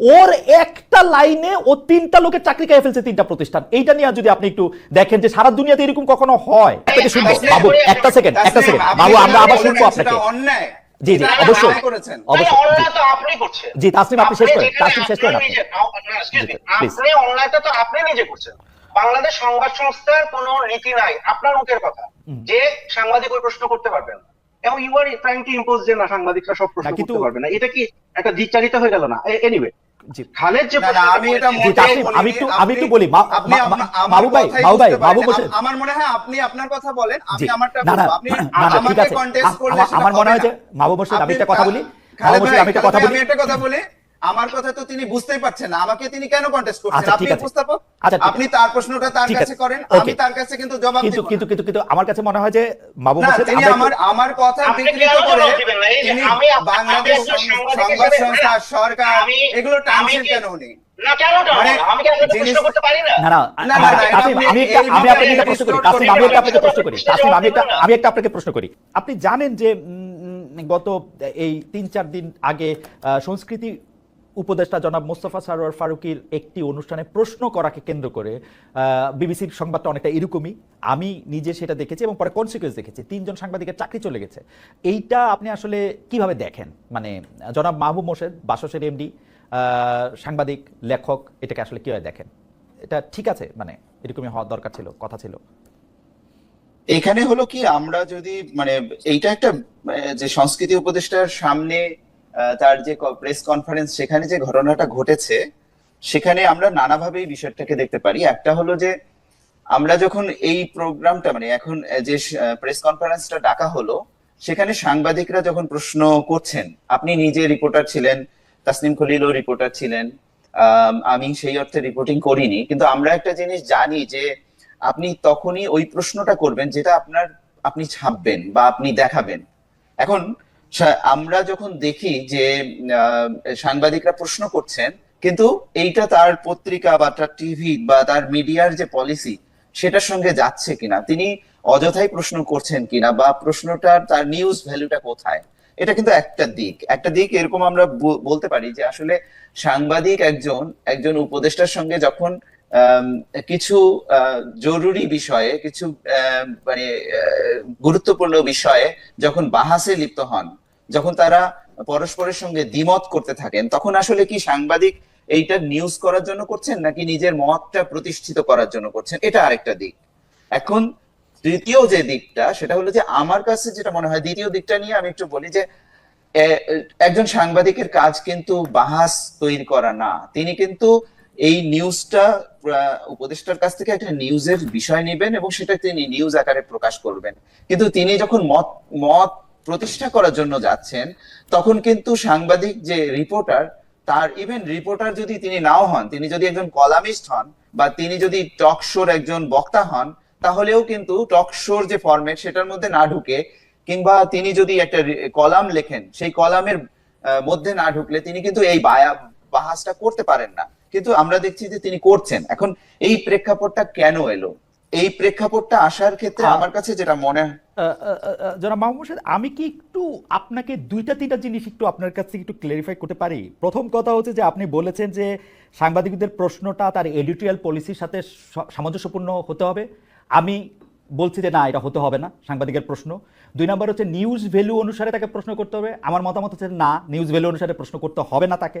ওর একটা লাইনে ও তিনটা লোকের চাকরি খেয়ে ফেলছে তিনটা প্রতিষ্ঠান। এইটা নিয়ে যদি আপনি একটু দেখেন যে সারা দুনিয়াতে এরকম কখনো হয় আপনাকে শুনব বাবু একটা সেকেন্ড একটা সেকেন্ড বাবু আমরা আবার শুনব আপনাকে। জি জি অবশ্যই আপনি অবশ্যই। জি। অন্যায় তো আপনি করছেন। জি, তাসলিম, আপনি শেষ করেন। তাসলিম, শেষ করেন আপনি। তো আপনি নিজে করছেন। বাংলাদেশ সংবাদ সংস্থার কোনো রীতি নাই আপনার মুখের কথা। যে সাংবাদিক ওই প্রশ্ন করতে পারবেন না। এবং you are trying to impose যে না সাংবাদিকরা সব প্রশ্ন করতে পারবে না। এটা কি একটা দ্বিচারিতা হয়ে গেল না? এনিওয়ে খালেদ যে আমি এটা। আমি একটু- আমি একটু বলি, আমার বাবু ভাই, বাবু ভাই, বাবু বসে- আমার মনে হয় আপনি আপনার কথা বলেন আমি আমারটা। আপনি আমাকে করলে আমার- মনে হয় যে বাবু মাহবুব বসে আমি একটা কথা বলি। আমি একটা কথা বলি। আমি একটা কথা বলি। আমার কথা তো তিনি বুঝতেই পারছেন না। আমাকে তিনি কেন কন্টেস্ট করছেন? আচ্ছা, আপনি উপস্থাপক আচ্ছা, আপনি তার প্রশ্নটা তার কাছে করেন আমি তার কাছে কিন্তু জবাব দেব কিন্তু কিন্তু কিন্তু আমার কাছে মনে হয় যে মাহবুব না হোসেন তিনি আমার আমার কথা বিকৃত করে তিনি আমি বাংলাদেশ সংবাদ সংস্থা সরকার এগুলো টানছেন কেন উনি? আপনি আমি একটা এই আমি ভাবে আপনাকে একটা প্রশ্ন করি। distort তাসলিম আমি করবেন একটা আপনাকে না। প্রশ্ন করি। তাসলিম আমি একটা আমি একটা আপনাকে প্রশ্ন করি। আপনি জানেন যে উম, গত এই তিন চার দিন আগে আহ, সংস্কৃতি উপদেষ্টা জনাব মোস্তফা সারোয়ার ফারুকির একটি অনুষ্ঠানে প্রশ্ন করাকে কেন্দ্র করে বিবিসির সংবাদটা অনেকটা এরকমই। আমি নিজে সেটা দেখেছি এবং পরে কনসিকুয়েন্স দেখেছি। তিনজন সাংবাদিকের চাকরি চলে গেছে। এইটা আপনি আসলে কীভাবে দেখেন? মানে জনাব মাহবুব মোর্শেদ বাসসের এমডি সাংবাদিক, লেখক, এটাকে আসলে কীভাবে দেখেন? এটা ঠিক আছে? মানে এরকমই হওয়ার দরকার ছিল, কথা ছিল। এখানে হলো কি, আমরা যদি মানে এইটা একটা যে সংস্কৃতি উপদেষ্টার সামনে তার যে প্রেস কনফারেন্স সেখানে যে ঘটনাটা ঘটেছে সেখানে আমরা নানাভাবে এই বিষয়টাকে দেখতে পারি। একটা হলো যে আমরা যখন এই প্রোগ্রামটা মানে এখন যে প্রেস কনফারেন্সটা ডাকা হলো সেখানে সাংবাদিকরা যখন প্রশ্ন করছেন আপনি নিজে রিপোর্টার ছিলেন তাসনিম খলিলও রিপোর্টার ছিলেন আম, সেই অর্থে রিপোর্টিং করিনি কিন্তু আমরা একটা জিনিস জানি যে আপনি তখনই ওই প্রশ্নটা করবেন যেটা আপনার আপনি ছাপবেন বা আপনি দেখাবেন। এখন আমরা যখন দেখি যে সাংবাদিকরা প্রশ্ন করছেন, কিন্তু এইটা তার পত্রিকা বা তার টিভি বা তার মিডিয়ার যে পলিসি, সেটার সঙ্গে যাচ্ছে কিনা, তিনি অযথাই প্রশ্ন করছেন কিনা, বা প্রশ্নটার তার নিউজ ভ্যালুটা কোথায়, এটা কিন্তু একটা দিক। একটা দিক এরকম আমরা বলতে পারি যে আসলে সাংবাদিক একজন একজন উপদেষ্টার সঙ্গে যখন কিছু জরুরি বিষয়ে, কিছু মানে গুরুত্বপূর্ণ বিষয়ে যখন বাহাসে লিপ্ত হন, যখন তারা পরস্পরের সঙ্গে দ্বিমত করতে থাকেন, তখন আসলে কি সাংবাদিক এইটা নিউজ করার জন্য করছেন, নাকি নিজের মতটা প্রতিষ্ঠিত করার জন্য করছেন? এটা আরেকটা দিক। এখন তৃতীয় যে দিকটা, সেটা হলো যে আমার কাছে যেটা মনে হয়, দ্বিতীয় দিকটা নিয়ে আমি একটু বলি যে একজন সাংবাদিকের কাজ কিন্তু বাহাস তৈরি করা না। তিনি কিন্তু এই নিউজটা উপদেষ্টার কাছ থেকে একটা নিউজের বিষয় নেবেন এবং সেটা তিনি নিউজ আকারে প্রকাশ করবেন। কিন্তু তিনি যখন মত মত প্রতিষ্ঠা করার জন্য যাচ্ছেন, তখন কিন্তু সাংবাদিক যে রিপোর্টার তার ইভেন রিপোর্টার যদি তিনি নাও হন, তিনি যদি একজন কলামিস্ট হন বা তিনি যদি টক শোর একজন বক্তা হন, তাহলেও কিন্তু টক শোর যে ফরম্যাট সেটার মধ্যে না ঢুকে, কিংবা তিনি যদি একটা কলাম লেখেন, সেই কলামের মধ্যে না ঢুকলে তিনি কিন্তু এই বাহাসটা করতে পারেন না। কিন্তু আমরা দেখছি যে তিনি করছেন। এখন এই প্রেক্ষাপটটা কেন এলো? এই প্রেক্ষাপটটা আসার ক্ষেত্রে আমার কাছে যেটা মনে জনাব মাহমুদ আমি কি একটু আপনাকে দুইটা তিনটা জিনিস একটু আপনার কাছ থেকে একটু ক্লেরিফাই করতে পারি? প্রথম কথা হচ্ছে যে আপনি বলেছেন যে সাংবাদিকদের প্রশ্নটা তার এডিটোরিয়াল পলিসির সাথে সামঞ্জস্যপূর্ণ হতে হবে। আমি বলছি যে না এটা হতে হবে না সাংবাদিকের প্রশ্ন। দুই নম্বর হচ্ছে নিউজ ভ্যালু অনুসারে তাকে প্রশ্ন করতে হবে। আমার মতামত হচ্ছে না নিউজ ভ্যালু অনুসারে প্রশ্ন করতে হবে না তাকে।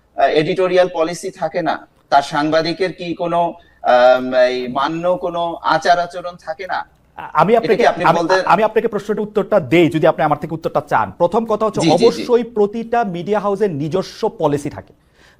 এডিটোরিয়াল পলিসি থাকে না। তার সাংবাদিকের কি কোনো মান্য কোনো আচার আচরণ থাকে না? আমি আপনাকে আমি- আপনাকে প্রশ্নটার উত্তরটা দেই যদি আপনি আমার থেকে উত্তরটা চান। প্রথম কথা হচ্ছে। অবশ্যই প্রতিটা মিডিয়া হাউসের নিজস্ব পলিসি থাকে।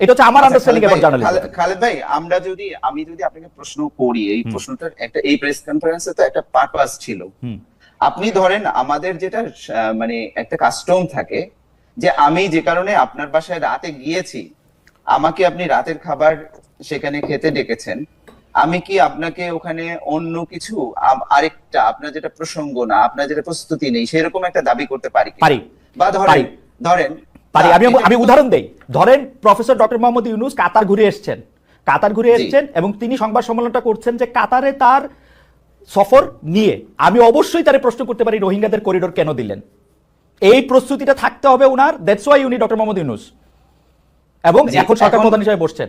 এটা হচ্ছে আমার আন্ডারস্ট্যান্ডিং জার্নালিজম খালেদ- ভাই আমরা যদি আমি যদি আপনাকে প্রশ্ন করি এই প্রশ্নটার একটা এই প্রেস কনফারেন্সে তো একটা পারপাস ছিল। আপনি ধরেন আমাদের যেটা মানে একটা কাস্টম থাকে যে আমি যে কারণে আপনার বাসায় রাতে গিয়েছি আমাকে আপনি রাতের খাবার সেখানে খেতে ডেকেছেন আমি কি আপনাকে ওখানে অন্য কিছু আরেকটা আপনার যেটা প্রসঙ্গ না আপনার যেটা প্রস্তুতি নেই সেরকম একটা দাবি করতে পারি বা ধরেন ধরেন পারি আমি আমি উদাহরণ দেই। ধরেন professor doctor Mohammad Yunus Qatar ঘুরে এসছেন। কাতার ঘুরে এসছেন এবং তিনি সংবাদ সম্মেলনটা করছেন যে কাতারে তার সফর নিয়ে। আমি অবশ্যই তারে প্রশ্ন করতে পারি রোহিঙ্গাদের করিডোর কেন দিলেন? এই প্রস্তুতিটা থাকতে হবে ওনার দ্যাটস ওয়াই উনি ডক্টর মোহাম্মদ ইউনুস। এবং এখন সরকার প্রধান হিসেবে বসছেন।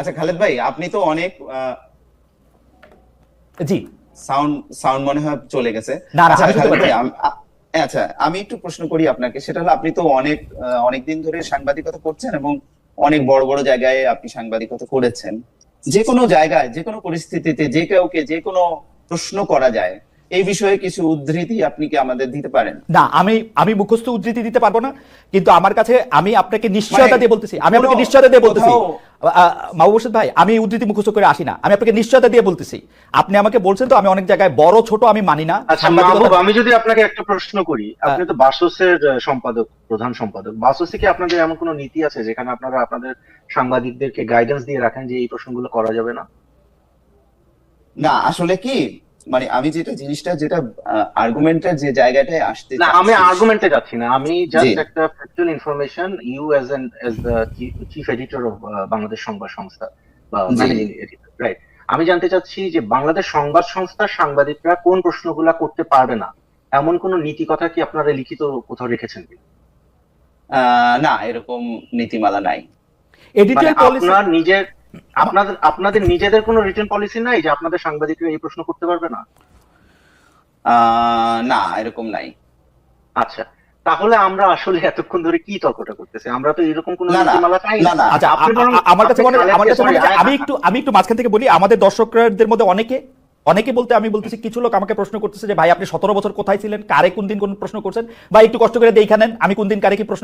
আচ্ছা খালেদ ভাই আপনি তো অনেক জি। সাউন্ড সাউন্ড মনে হয় চলে গেছে। আচ্ছা, খালেদ ভাই, আচ্ছা আমি একটু প্রশ্ন করি আপনাকে। সেটা হলো আপনি তো অনেক অনেক দিন ধরে সাংবাদিকতা করছেন এবং অনেক বড় বড় জায়গায় আপনি সাংবাদিকতা করেছেন। যে কোনো জায়গায় যে কোনো পরিস্থিতিতে যে কাউকে যে কোনো প্রশ্ন করা যায় এই বিষয়ে কিছু উদ্ধৃতি আপনি কি আমাদের দিতে পারেন? না আমি আমি মুখস্থ উদ্ধৃতি দিতে পারব না কিন্তু আমার কাছে আমি আপনাকে নিশ্চয়তা মানে দিয়ে বলতেছি আমি আপনাকে নিশ্চয়তা দিয়ে বলতেছি। কোথাও- মাহবুব ভাই আমি উদ্ধৃতি মুখস্থ করে আসি না আমি আপনাকে নিশ্চয়তা দিয়ে বলতেছি। আপনি আমাকে বলছেন তো আমি অনেক জায়গায় বড় ছোট আমি মানি না আচ্ছা আমি যদি আপনাকে একটা প্রশ্ন করি আপনি তো বাসসের সম্পাদক প্রধান সম্পাদক। বাসসে কি আপনাদের এমন কোনো নীতি আছে যেখানে আপনারা আপনাদের সাংবাদিকদেরকে গাইডেন্স দিয়ে রাখেন যে এই প্রশ্নগুলো করা যাবে না? না আসলে কি? মানে আমি যেটা জিনিসটা যেটা আর্গুমেন্টের যে জায়গাটায় আসতে না আমি আর্গুমেন্টে যাচ্ছি না। আমি জাস্ট একটা factual information you as an as the chief editor of Bangladesh Sangbad Sangstha বা এডিটর রাইট আমি জানতে চাচ্ছি যে বাংলাদেশ সংবাদ সংস্থার সাংবাদিকরা কোন প্রশ্নগুলা করতে পারবে না? এমন কোন নীতি কথা কি আপনারা লিখিত কোথাও রেখেছেন কি আহ, না এরকম নীতিমালা নাই। মানে এডিটোরিয়াল পলিসি আপনার নিজের আপনাদের আপনাদের নিজেদের কোনো রিটার্ন পলিসি নাই যে আপনাদের সাংবাদিকরা এই প্রশ্ন করতে পারবে না? না এরকম নাই। আচ্ছা তাহলে আমরা আসলে এতক্ষণ ধরে কি তর্কটা করতেছি? আমরা তো এরকম কোনো নীতিমালা চাই না, না। আচ্ছা আমার কাছে মনে আমার কাছে মনে আমি একটু আমি একটু মাঝখান থেকে বলি আমাদের দর্শকদের মধ্যে অনেকে অনেকে বলতে আমি বলতেছি কিছু লোক আমাকে প্রশ্ন করতেছে যে ভাই আপনি সতেরো বছর কোথায় ছিলেন? কারে কোন দিন কোন প্রশ্ন করছেন? বা একটু কষ্ট করে দেখে নেন আমি কোন দিন কারে কি প্রশ্ন